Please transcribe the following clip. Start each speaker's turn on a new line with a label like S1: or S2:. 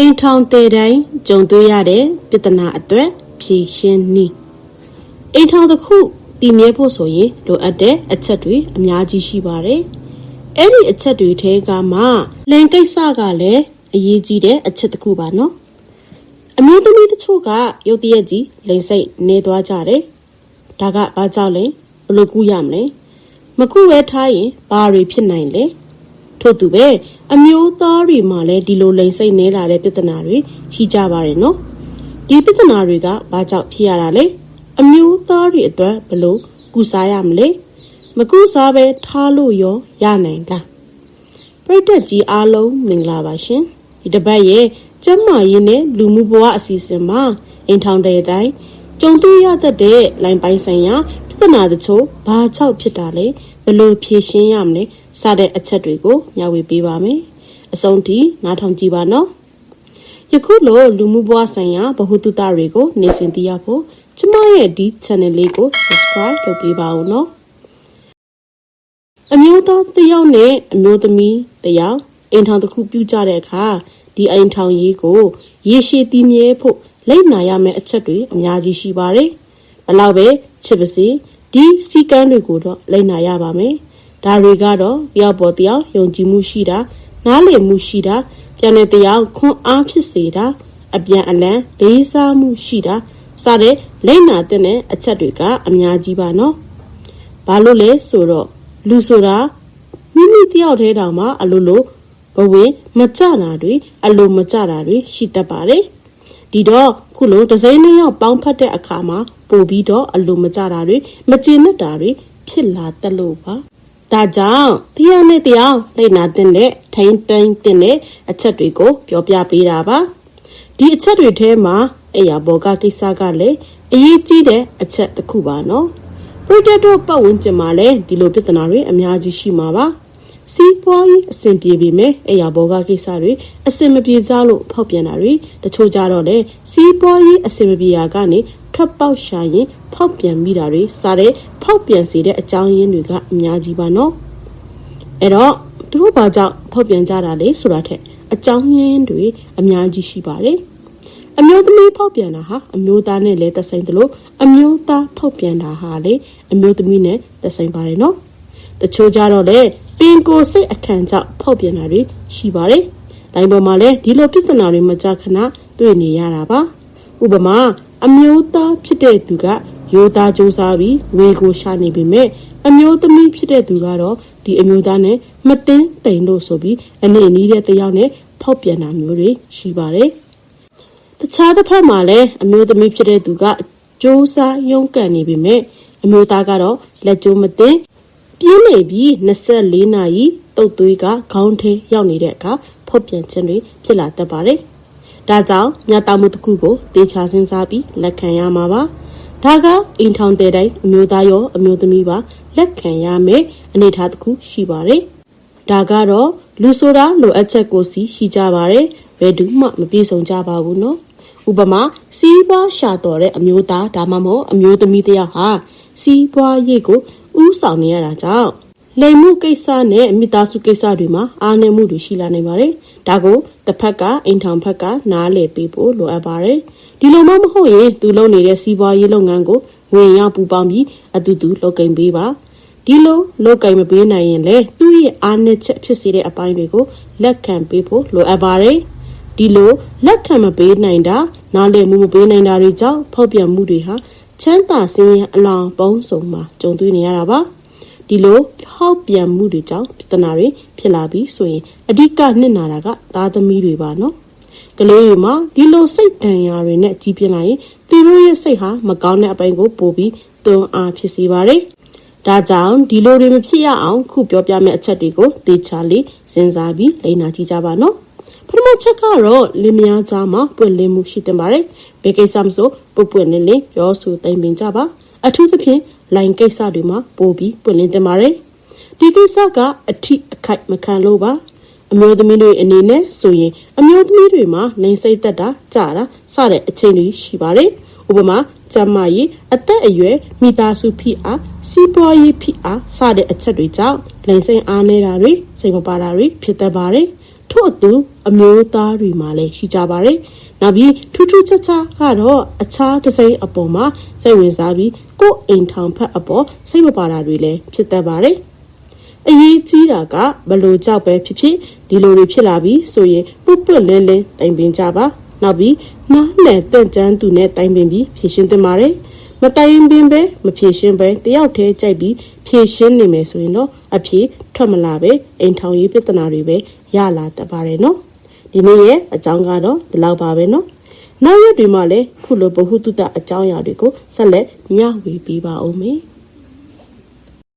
S1: အိမ်ထောင်တဲ့တိုင်းကြုံတွေ့ရတဲ့ပြဿနာအတွက်ဖြေရှင်းနည်းအိမ်ထောင်တစ်ခုတည်မြဲဖို့ဆိုရင်လိုအပ်တဲ့အချက်တွေအများကြီးရှိပါတယ်။အဲ့ဒီအချက်တွေထဲကမှလင်ကိစ္စကလည်းအရေးကြီးတဲ့အချက်တစ်ခုပါနော်။အမျိုးသမီးတချို့ကရုတ်တရက်ကြီးလိန်စိတ်နေသွားကြတယ်။ဒါကဘာကြောင့်လဲဘယ်လိုကူရမလဲ။မကူဝဲထားရင်ဘာတွေဖြစ်နိုင်လဲ။ ထို့သူပဲအမျိုးသားတွေမှာလည်းဒီလိုလိန်စိတ်နေလာတဲ့ပြဿနာတွေရှိကြပါတယ်နော်ဒီပြဿနာတွေကဘာကြောင့်ဖြစ်ရတာလဲအမျိုးသားတွေအတွက်ဘယ်လိုကုစားရမလဲမကုစားပဲထားလို့ရောရနိုင်လားပရိသတ်ကြီးအားလုံးမင်္ဂလာပါရှင်ဒီတစ်ပတ်ရဲ့ကျမ်းမာရေးနဲ့လူမှုဘဝအစီအစဉ်မှာအိမ်ထောင်တဲ့အတိုင်းကြုံတွေ့ရတတ်တဲ့လိုင်ပိုင်းဆိုင်ရာပြဿနာတချို့ဘာကြောင့်ဖြစ်တာလဲဘယ်လိုဖြေရှင်းရမလဲ စတဲ့အချက်တွေကိုမျှဝေပေးပါမယ်အဆုံးထိနားထောင်ကြည့်ပါနော်ယခုလိုလူမှုဘဝဆိုင်ရာဗဟုသုတတွေကိုနေစဉ်သိရဖို့ကျမရဲ့ဒီ channel လေးကို subscribe လုပ်ပေးပါဦးနော်အမျိုးသားတစ်ယောက်နဲ့အမျိုးသမီးတစ်ယောက်အိမ်ထောင်တစ်ခုပြုကြတဲ့အခါဒီအိမ်ထောင်ရေးကိုရေရှည်တည်မြဲဖို့လိမ့်နာရမယ့်အချက်တွေအများကြီးရှိပါတယ်ဘလောက်ပဲချစ်ပါစေဒီစီကန်းတွေကိုတော့လိမ့်နာရပါမယ် ဒါတွေကတော့တယောက်ပေါ်တယောက်ယုံကြည်မှုရှိတာနားလည်မှုရှိတာပြန်တဲ့တရားခွန်အားဖြစ်စေတာအပြန်အလှန်လေးစားမှုရှိတာစတဲ့လိမ့်နာတဲ့အချက်တွေကအများကြီးပါနော်ဘာလို့လဲဆိုတော့လူဆိုတာမိမိတယောက်တည်းတောင်မှအလိုလိုဘဝင်မကြတာတွေအလိုမကြတာတွေရှိတတ်ပါတယ်ဒီတော့ခုလိုဒဇိုင်းနှစ်ယောက်ပေါင်းဖက်တဲ့အခါမှာပို့ပြီးတော့အလိုမကြတာတွေမကျေနပ်တာတွေဖြစ်လာတတ်လို့ပါ ဒါကြောင့်တရားနဲ့တရားလိမ့်နာတဲ့ထိန်တိုင်းတဲ့အချက်တွေကို ပြောပြပေးတာပါဒီအချက်တွေထဲမှာအရာဘောကကိစ္စကလည်းအရေးကြီးတဲ့အချက်တစ်ခုပါနော်ပရိုဂျက်တော့ပတ်ဝန်းကျင်မှာလည်းဒီလိုပြဿနာတွေအများကြီးရှိမှာပါစီးပွားရေးအဆင်ပြေပေမဲ့အရာဘောကကိစ္စတွေအဆင်မပြေကြလို့ဖောက်ပြန်တာတွေတချို့ကြတော့လေစီးပွားရေးအဆင်မပြေရာကနေ ထွက်ပေါက်ရှာရင်ဖောက်ပြန်မိတာတွေစားတဲ့ဖောက်ပြန်စေတဲ့အကြောင်းရင်းတွေကအများကြီးပါနော်အဲ့တော့သူတို့ဘာကြောင့်ဖောက်ပြန်ကြတာလဲဆိုတာထက်အကြောင်းရင်းတွေအများကြီးရှိပါတယ်အမျိုးသမီးဖောက်ပြန်တာဟာအမျိုးသားနဲ့လည်းသက်ဆိုင်တယ်လို့အမျိုးသားဖောက်ပြန်တာဟာလေအမျိုးသမီးနဲ့သက်ဆိုင်ပါတယ်နော်တချို့ကြတော့လေပင်ကိုစိတ်အခန့်ကြောင့်ဖောက်ပြန်တာတွေရှိပါတယ်လိုင်းပေါ်မှာလည်းဒီလိုပြဿနာတွေမကြခဏတွေ့နေရတာပါဥပမာ အမျိုးသားဖြစ်တဲ့သူကရိုးသားကြိုးစားပြီးဝေကိုရှာနေပေမဲ့အမျိုးသမီးဖြစ်တဲ့သူကတော့ဒီအမျိုးသားနဲ့မတင်းတိမ်လို့ဆိုပြီးအနေအနည်းတဲ့တယောက်နဲ့ဖောက်ပြန်တာမျိုးတွေရှိပါတယ်။တခြားတစ်ဖက်မှာလည်းအမျိုးသမီးဖြစ်တဲ့သူကကြိုးစားရုန်းကန်နေပေမဲ့အမျိုးသားကတော့လက်ကြိုးမသိပြင်းနေပြီး24နာရီတုတ်သွေးကခေါင်းထဲရောက်နေတဲ့အခါဖောက်ပြန်ခြင်းတွေဖြစ်လာတတ်ပါတယ်။ ဒါကြောင့်ညတာမှုတစ်ခုကိုတေချာစဉ်းစားပြီးလက်ခံရမှာပါဒါကအိမ်ထောင်တဲ့တိုင်းအမျိုးသားရောအမျိုးသမီးပါလက်ခံရမယ်အနေထားတစ်ခုရှိပါတယ်ဒါကတော့လူဆိုတာလိုအပ်ချက်ကိုစီရှိကြပါတယ်ဘယ်သူမှမပြေဆုံးကြပါဘူးနော်ဥပမာစီးပွားရှာတော်တဲ့အမျိုးသားဒါမှမဟုတ်အမျိုးသမီးတယောက်ဟာစီးပွားရေးကိုဥဆောင်နေရတာကြောင့် လိမ်မှုကိစ္စနဲ့မိသားစုကိစ္စတွေမှာအားနည်းမှုတွေရှိလာနိုင်ပါတယ်။ဒါကိုတစ်ဖက်ကအိမ်ထောင်ဖက်ကနားလည်ပေးဖို့လိုအပ်ပါတယ်။ဒီလိုမှမဟုတ်ရင်သူလုပ်နေတဲ့စီးပွားရေးလုပ်ငန်းကိုဝင်ရောက်ပူပေါင်းပြီးအတူတူလုပ်ကင်ပေးပါ။ဒီလိုလုပ်ကင်မပေးနိုင်ရင်လည်းသူ့ရဲ့အားနည်းချက်ဖြစ်စေတဲ့အပိုင်းတွေကိုလက်ခံပေးဖို့လိုအပ်ပါတယ်။ဒီလိုလက်ခံမပေးနိုင်တာနားလည်မှုမပေးနိုင်တာတွေကြောင့်ဖောက်ပြန်မှုတွေဟာချမ်းသာစင်းရဲအလောင်းပုံးစုံမှာကြုံတွေ့နေရတာပါ။ ဒီလိုဖောက်ပြန်မှုတွေကြောင့်ပြဿနာတွေဖြစ်လာပြီးဆိုရင်အဓိကနှစ်နာတာကသားသမီးတွေပါနော်ကလေးတွေမှာဒီလိုစိတ်တန်ရာတွေနဲ့ကြီးပြင်းလာရင်သူတို့ရဲ့စိတ်ဟာမကောင်းတဲ့အပိုင်းကိုပို့ပြီးတွန်းအားဖြစ်စေပါတယ်ဒါကြောင့်ဒီလိုတွေမဖြစ်ရအောင်ခုပြောပြမယ့်အချက်တွေကိုသေချာလေးစဉ်းစားပြီးလိမ့်နာကြည့်ကြပါနော်ပထမချက်ကတော့လင်မယားကြားမှာပွင့်လင်းမှုရှိတင်ပါတယ်ဘယ်ကိစ္စမဆိုပွပွင့်လင်းလင်းပြောဆိုသိမ့်ပင်ကြပါအထူးသဖြင့် လိုင်ကိစ္စတွေမှာပို့ပြီးပွင့်လင်းတင်ပါတယ်ဒီကိစ္စကအထိအခိုက်မခံလို့ပါအမျိုးသမီးတွေအနေနဲ့ဆိုရင်အမျိုးသမီးတွေမှာလိန်စိတ်သက်တာကြာတာစတဲ့အချိန်တွေရှိပါတယ်ဥပမာကျမကြီးအသက်အရွယ်မိသားစုဖိအားစီးပွားရေးဖိအားစတဲ့အချက်တွေကြောင့်လိန်စိတ်အားနေတာတွေစိတ်မပါတာတွေဖြစ်တတ်ပါတယ်ထို့အတူအမျိုးသားတွေမှာလည်းရှိကြပါတယ်နောက်ပြီးထူးထူးခြားခြားကတော့အခြားတစ်စိမ်အပေါ်မှာစိတ်ဝင်စားပြီး ကိုယ်အိမ်ထောင်ဖက်အပေါ်စိတ်မပါတာတွေလည်းဖြစ်တတ်ပါတယ်အရေးကြီးတာကဘလို့ကြောက်ပဲဖြစ်ဖြစ်ဒီလိုတွေဖြစ်လာပြီးဆိုရင်ပုတ်ပွတ်လဲလဲတိုင်ပင်ကြပါနောက်ပြီးနားနယ်တန့်ချမ်းသူနဲ့တိုင်ပင်ပြီးဖြည့်ရှင်းသင့်ပါတယ်မတိုင်ပင်ပဲမဖြည့်ရှင်းပဲတယောက်တည်းကြိုက်ပြီးဖြည့်ရှင်းနေမယ်ဆိုရင်တော့အဖြေထွက်မလာပဲအိမ်ထောင်ရေးပြဿနာတွေပဲရလာတတ်ပါတယ်နော်ဒီနေ့ရဲ့အကြောင်းကတော့ဒီလောက်ပါပဲနော် နောက်ရက်တွေမှာလည်းခုလိုဘ ഹു တုတအကြောင်းအရာတွေကိုဆက်လက်မျှဝေပေးပါဦးမယ်